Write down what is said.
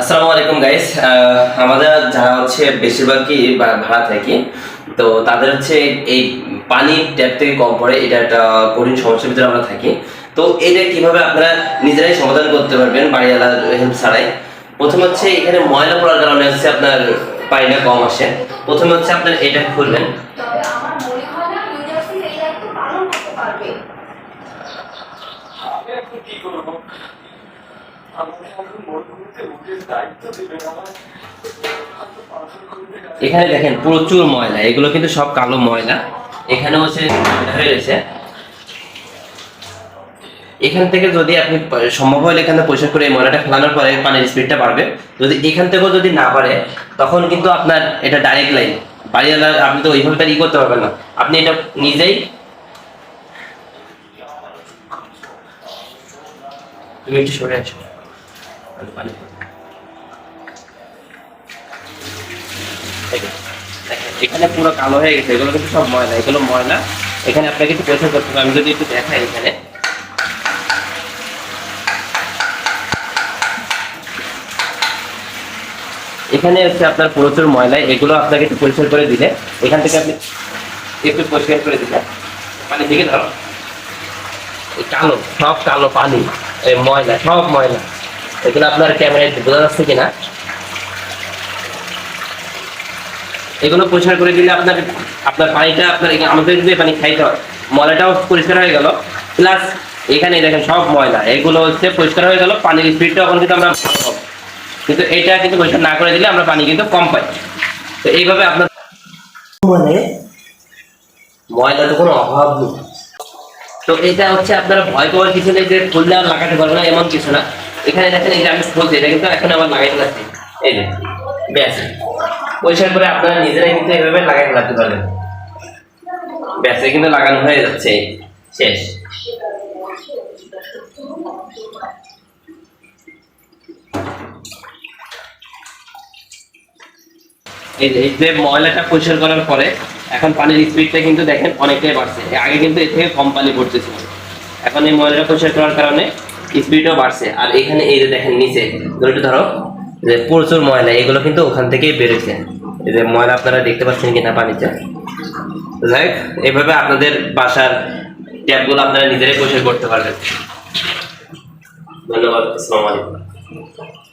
আসসালামু আলাইকুম গাইস আমাদের যারা হচ্ছে বেশিরভাগই ভাড়া থাকি তো তাদের হচ্ছে এই পানি ট্যাপ থেকে কম পড়ে এটা একটা কঠিন সমস্যার ভিতরে আমরা থাকি। তো এটা কীভাবে আপনারা নিজেরাই সমাধান করতে পারবেন বাড়িওয়ালার হেল্প ছাড়াই? প্রথম হচ্ছে এখানে ময়লা পড়ার কারণে হচ্ছে আপনার পানিটা কম আসে। প্রথমে হচ্ছে আপনার এটা খুলবেন। কি করব? এখন দেখেন প্রচুর ময়লা, এগুলো কিন্তু সব কালো ময়লা। এখানে হচ্ছে রয়েছে এখান থেকে যদি আপনি সম্ভব হলে এখানে পরিষ্কার করে এই ময়লাটা ফেলানোর পরে পানির স্পিডটা বাড়বে। যদি এখান থেকেও যদি না বাড়ে, তখন কিন্তু আপনার এটা ডাইরেক্ট লাইন বাড়িওয়ালা, আপনি তো ওইভাবে তার ই করতে পারবেন না। আপনি এটা নিজেই তুমি একটু সরে আসো। আমি পানি এখানে পুরো কালো হয়ে গেছে, এগুলো কিন্তু সব ময়লা, এগুলো ময়লা। এখানে আপনাকে একটু পরিষ্কার করতে হবে, আমি যদি একটু দেখাই এখানে। এখানে হচ্ছে আপনার প্রচুর ময়লা, এগুলো আপনাকে একটু পরিষ্কার করে দিলে, এখান থেকে আপনি একটু পরিষ্কার করে দিলে পানি থেকে ধরো কালো, সব কালো পানি, এই ময়লা, সব ময়লা। এগুলো আপনার ক্যামেরায় বোঝা যাচ্ছে কিনা? এগুলো পরিষ্কার করে দিলে আপনার আপনার পানিটা আপনার আমাদের যে পানি খাইতে হয় ময়লাটাও পরিষ্কার হয়ে গেল। প্লাস এখানে দেখেন সব ময়লা এগুলো হচ্ছে পরিষ্কার হয়ে গেল পানির স্পিডটা এখন কিন্তু আমরা ভালো পাবো। কিন্তু এটা কিন্তু পরিষ্কার না করে দিলে আমরা পানি কিন্তু কম পাই। তো এইভাবে আপনার মানে? ময়লা তো কোনো অভাব নেই। তো এটা হচ্ছে আপনারা ভয় পাওয়ার কিছু নেই যে খুললে আর লাগাতে পারবে না এমন কিছু না। এখানে দেখেন, এই যে আমি খুলছি এটা কিন্তু এখন আবার লাগাইতে লাগছে এই যে, ব্যাস। পরিষ্কার করে আপনারা নিজেরাই কিন্তু এভাবে লাগাই ফেলাতে পারবেন। ব্যাস কিন্তু লাগানো হয়ে যাচ্ছে। শেষ। এই যে ময়লাটা পরিষ্কার করার পরে এখন পানির স্পিডটা কিন্তু দেখেন অনেকটাই বাড়ছে। আগে কিন্তু এর থেকে কম পানি পড়তেছিল। এখন এই ময়লাটা পরিষ্কার করার কারণে স্পিডও বাড়ছে। আর এখানে এই যে দেখেন নিচে ধরো ধরো যে প্রচুর ময়লা এগুলো কিন্তু ওখান থেকেই বেড়েছে এই যে ময়লা আপনারা দেখতে পাচ্ছেন কিনা পানিতে। যাই হোক, এইভাবে আপনাদের বাসার ট্যাপগুলো আপনারা নিজেরাই পরিষ্কার করতে পারবেন। ধন্যবাদ আসসালামু আলাইকুম।